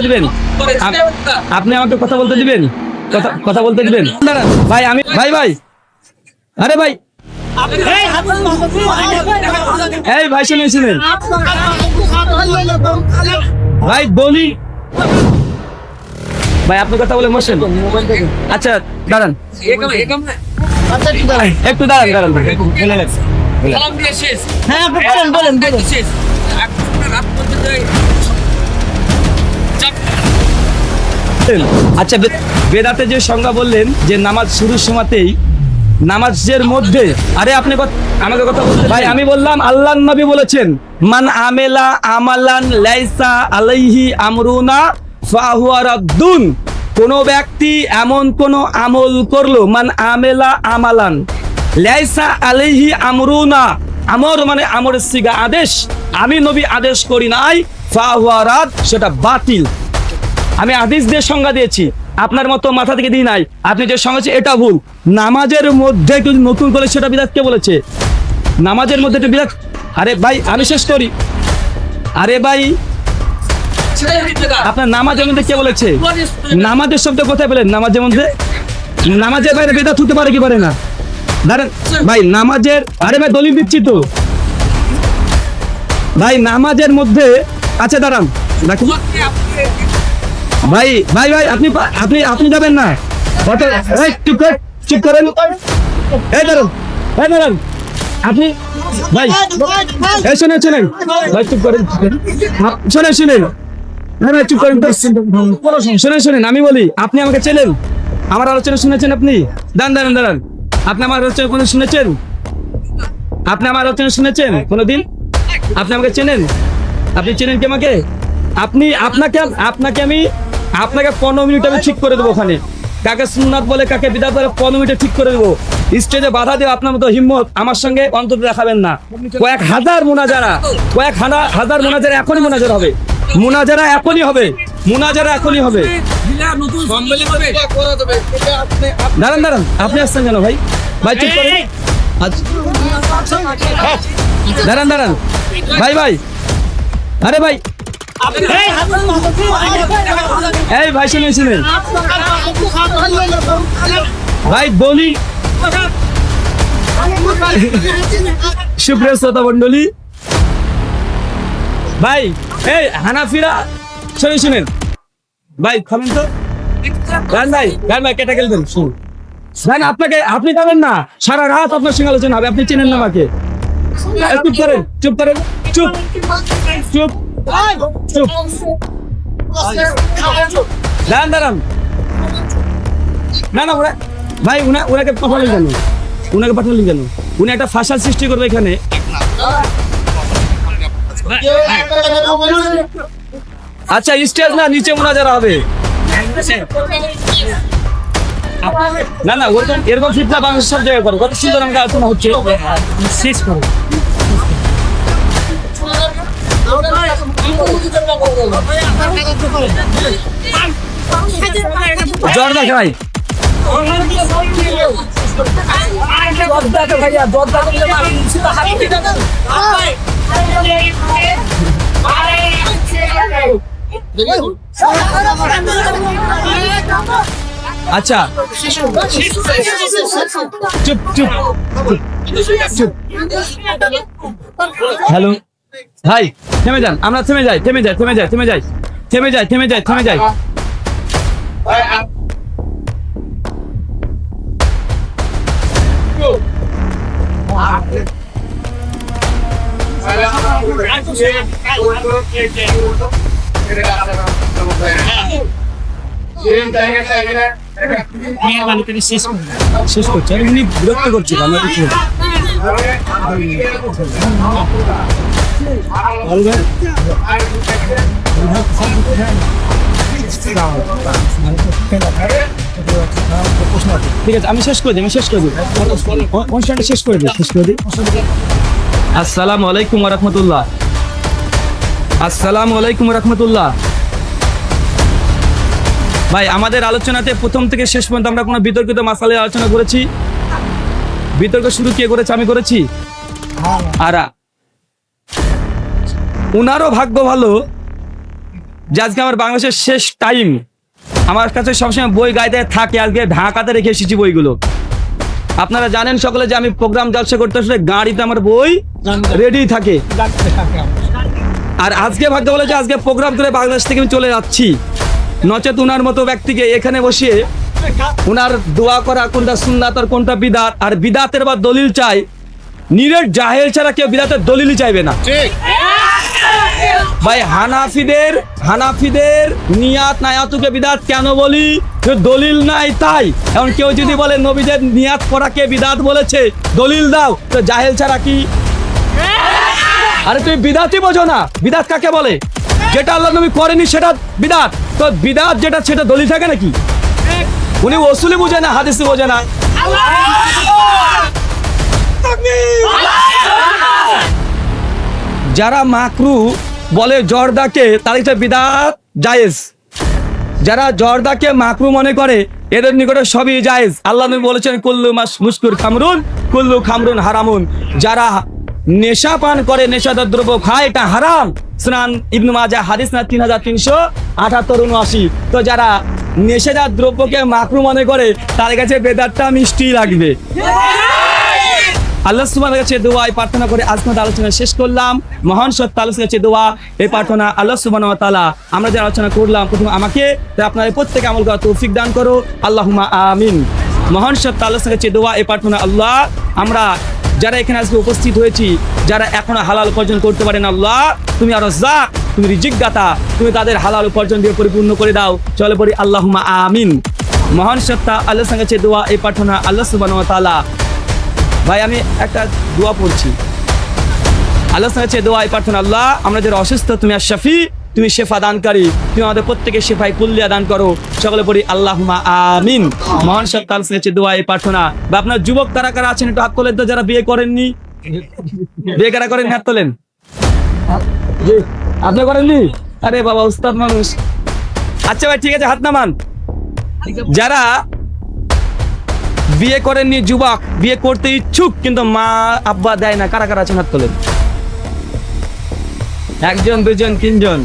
দিবেন? আপনি আমাকে কথা বলতে দিবেন? কথা কথা বলতে দিবেন? দাঁড়ান ভাই আমি ভাই ভাই। আরে ভাই। এই ভাই শুনে শুনেন। ভাই বলি। ভাই আপনি কথা বলে বসেন। আচ্ছা দাঁড়ান। একটু দাঁড়ান। দাঁড়ান হ্যাঁ আপনি বলেন বলেন। বলেন। আচ্ছা বেদাতে যে সংজ্ঞা বললেন যে নামাজ শুরুর সময়তেই, নামাজের মধ্যে, আরে আপনি আমাকে কথা বলতে ভাই, আমি বললাম আল্লাহ নবী বলেছেন, মান আমেলা আমালান লাইসা আলাইহি আমরুনা ফাহুয়া রাদ্দুন। কোন ব্যক্তি এমন কোন আমল করল, মান আমেলা আমালান লাইসা আলাইহি আমরুনা। আমর মানে আমরের সিগা আদেশ। আমি নবী আদেশ করি নাই, ফাহুয়া রাদ, সেটা বাতিল। আমি হাদিস দিয়ে সংজ্ঞা দিয়েছি। আপনার মতো মাথা থেকে দিই নাই। আপনি যে সংজ্ঞা এটা ভুল। নামাজের মধ্যে যদি নতুন করে সেটা বিরাট কে বলেছে? নামাজের মধ্যে একটু বিরাট আরে ভাই, আমি শেষ করি। আরে ভাই, আপনার নামাজের মধ্যে কে বলেছে? নামাজের শব্দ কোথায় পেলেন? নামাজের মধ্যে? নামাজের বাইরে বেদাত হতে পারে কি পারে না? দাঁড়ান, ভাই, নামাজের আরে ভাই, দলিল দিচ্ছি তো। ভাই, নামাজের মধ্যে আচ্ছা দাঁড়ান। রাখুন ভাই ভাই ভাই, আপনি আপনি আপনি যাবেন না। অটো এই, চুপ কর, চুপ করেন এই দাঁড়ান এই দাঁড়ান। আপনি ভাই, এই শুনেন শুনেন। ভাই, চুপ করেন শুনেন শুনেন। চুপ আমি বলি, আপনি আমাকে চেনেন? আমার আলোচনা শুনেছেন আপনি? দাঁড়ান দাঁড়ান দাঁড়ান। আপনি আমার আলোচনা কোনো শুনেছেন? আপনি আমার আলোচনা শুনেছেন কোনোদিন? আপনি আমাকে চেনেন? আপনি চেনেন কি আমাকে? আপনি আপনাকে আপনাকে আমি আপনাকে পনেরো মিনিট আমি ঠিক করে দেবো ওখানে। কাকে সুন্নাত বলে কাকে বিদাত বলে পনেরো মিনিটে ঠিক করে দেবো। স্টেজে বাধা দিয়ে আপনার মতো হিম্মত আমার সঙ্গে অন্তত দেখাবেন না। কয়েক হাজার মোনাজারা কয়েক হাজার হাজার মোনাজারা এখনই মোনাজারা হবে। মোনাজারা এখনই হবে। মোনাজারা এখনই হবে। দাঁড়ান দাঁড়ান। আপনি আসছেন কেন ভাই? ভাই করেন। আচ্ছা। দাঁড়ান দাঁড়ান। ভাই ভাই। আরে ভাই এই ভাই শুনে শুনে। ভাই বলি। সুপ্রিয় শ্রোতা মন্ডলী ভাই এই হানাফিরা শুনে ভাই তো। গান ভাই গান ভাই কেটে গেলবেন শুন ভাই না, আপনাকে আপনি যাবেন না সারা রাত আপনার সঙ্গে আলোচনা হবে আপনি চেনেন না আমাকে। চুপ করেন চুপ করেন চুপ। চুপ। দাঁড়ান দাঁড়ান। না না ওরা ভাই উনা ওনাকে পাঠালেন কেন? উনাকে পাঠালেন কেন? উনি একটা ফাঁসার সৃষ্টি করবে এখানে। আচ্ছা স্টেজ না নিচে মোনাজারা হবে। না না ওরকম এরকম ফিটনা বাংলাদেশ সব জায়গায় করো। কত সুন্দর আমাকে আলোচনা হচ্ছে। শেষ করো। জ্বর দেখে ভাই। আচ্ছা। চুপ চুপ চুপ হ্যালো ভাই, থেমে যান। আমরা থেমে যাই থেমে যাই থেমে যাই থেমে যাই। থেমে যাই থেমে যাই থেমে যাই। শেষ করছি। আমি বিরক্ত করছি আমরা কিছু ঠিক আছে আমি শেষ করে দিই আমি শেষ করে দিই। অনুষ্ঠানটা শেষ করে দিই? শেষ করে দিই। আসসালামু আলাইকুম রহমতুল্লাহ। আসসালামু আলাইকুম রহমতুল্লাহ। ভাই আমাদের আলোচনাতে প্রথম থেকে শেষ পর্যন্ত আমরা কোনো বিতর্কিত মাসালে আলোচনা করেছি? বিতর্ক শুরু কে করেছে? আমি করেছি? আর উনারও ভাগ্য ভালো যে আজকে আমার বাংলাদেশের শেষ টাইম আমার কাছে সবসময় বই গাইতে থাকে, আজকে ঢাকাতে রেখে এসেছি বইগুলো। আপনারা জানেন সকলে যে আমি প্রোগ্রাম জলসা করতে আসলে গাড়িতে আমার বই রেডি থাকে। আর আজকে ভাগ্য বলে যে আজকে প্রোগ্রাম করে বাংলাদেশ থেকে আমি চলে যাচ্ছি। নচেত উনার মতো ব্যক্তিকে এখানে বসিয়ে উনার দোয়া করা কোনটা সুন্নাত আর কোনটা বিদাত। আর বিদাতের বা দলিল চাই নিরেট জাহেল ছাড়া কেউ বিদাতের দলিলই চাইবে না। ভাই হানাফিদের হানাফিদের নিয়াত নায়াতুকে বিদাত কেন বলি? দলিল নাই তাই। এখন কেউ যদি বলে নবীদের নিয়াত করাকে বিদাত বলেছে দলিল দাও তো জাহেল ছাড়া কি? আরে তুমি বিদাতই বোঝো না। বিদাত কাকে বলে? যেটা আল্লাহ নবী করেনি সেটা বিদাত। তো বিদাত যেটা সেটা দলিল থাকে নাকি? উনি ওসুলি বোঝে না হাদিসে বোঝে না। যারা মাকরু বলে জর্দাকে তাদের কাছে বিদাত জায়েজ। যারা জর্দাকে মাকরু মনে করে, এদের নিকটে সবই জায়েজ। আল্লাহ নবী বলেছেন, কুল্লু মাস মুস্কুর খামরুন, কুল্লু খামরুন হারামুন। যারা নেশা পান করে, নেশাদার দ্রব্য খায়, এটা হারাম। স্নান ইবনু মাজা হাদিস না তিন হাজার তিনশো আঠাত্তর উনআশি তো যারা নেশাদার দ্রব্যকে মাকরু মনে করে তার কাছে বেদারটা মিষ্টি লাগবে। আল্লাহ সুবহানাহু কাছে দোয়া, এই প্রার্থনা করে আজকে আলোচনা শেষ করলাম। মহান সত্য আলোচনা কাছে দোয়া, এই প্রার্থনা আল্লাহ সুবহানাহু ওয়া তাআলা আমরা যে আলোচনা করলাম, প্রথম আমাকে আপনারা প্রত্যেকে আমল করার তৌফিক দান করো। আল্লাহুম্মা আমিন। মহান সত্য আলোচনা কাছে দোয়া, এই প্রার্থনা আল্লাহ। আমরা যারা এখানে আজকে উপস্থিত হয়েছি, যারা এখনও হালাল উপার্জন করতে পারেন আল্লাহ, তুমি আরও যা তুমি রিজিজ্ঞাতা তুমি তাদের হালাল উপার্জন দিয়ে পরিপূর্ণ করে দাও। চলে পড়ি আল্লাহুম্মা আমিন। মহান সত্তা আল্লাহ সঙ্গে দোয়া, এই প্রার্থনা আল্লাহ সুবহানাহু ওয়া তাআলা। ভাই আমি একটা দোয়া পড়ছি। আল্লাহ কাছে দোয়া এই প্রার্থনা আল্লাহ আমরা যারা অসুস্থ তুমি আর শাফি তুমি শেফা দানকারী তুমি আমাদের প্রত্যেকে শেফাই কুল্লিয়া দান করো সকলে পড়ি আল্লাহ আমিন। মহান সত্তা আল্লাহ কাছে দোয়া এই প্রার্থনা। বা আপনার যুবক কারা কারা আছেন একটু হাত তোলেন তো যারা বিয়ে করেননি? বিয়ে কারা করেন হাত তোলেন। আপনি করেননি? আরে বাবা উস্তাদ মানুষ। আচ্ছা ভাই ঠিক আছে হাত নামান। যারা বিয়ে করেননি যুবক, বিয়ে করতে ইচ্ছুক, কিন্তু মা, আব্বা দেয় না। কারা কারা আছেন হাত তোলেন? একজন, দুজন, তিনজন?